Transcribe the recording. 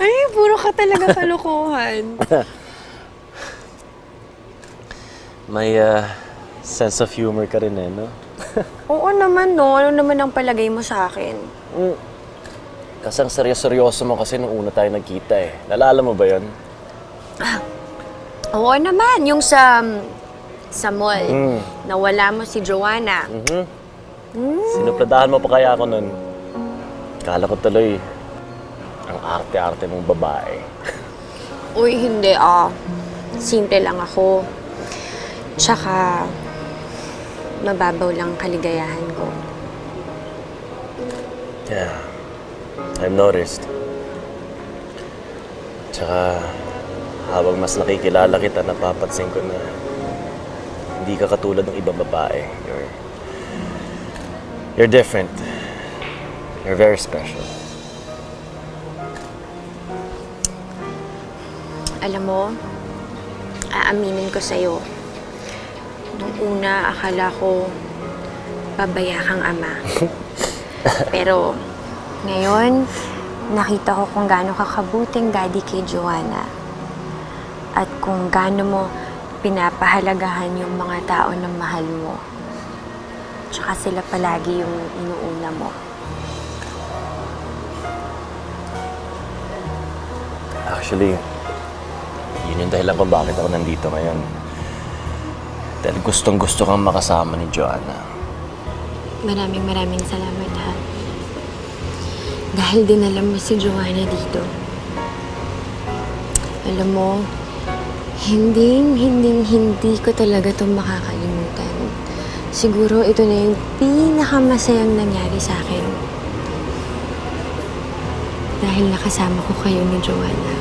Ay, puro ka talaga kalokohan. May uh, sense of humor ka rin eh, no? Oo naman, no. Ano naman ang palagay mo sa akin? Kasi ang seryoso-seryoso mo kasi nung una tayo nagkita eh. Nalala mo ba yun? Oo naman, yung sa sa mall. Mm. Nawala mo si Joanna. Mhm. Sinupladahan mo pa kaya ako nun. Kala ko tuloy, ang arte-arte mong babae. Uy, hindi ah. Simple lang ako. Tsaka, mababaw lang kaligayahan ko. Yeah, I've noticed. Tsaka, habang mas nakikilala kita, napapansin ko na hindi ka katulad ng ibang babae. You're, you're different. You're very special. Alam mo, aaminin ko sa'yo. Nung una, akala ko babaya kang ama. Pero ngayon, nakita ko kung gaano kakabuting daddy kay Joanna. At kung gaano mo pinapahalagahan yung mga tao na mahal mo. Tsaka sila palagi yung inuuna mo. Actually, yun yung dahilan kung bakit ako nandito ngayon. Dahil gustong gusto kang makasama ni Joanna. Maraming maraming salamat ha. Dahil dinala mo si Joanna dito. Alam mo, hindi, hindi, hindi ko talaga ito makakalimutan. Siguro ito na yung pinakamasayang nangyari sa akin. Dahil nakasama ko kayo ni Joanna.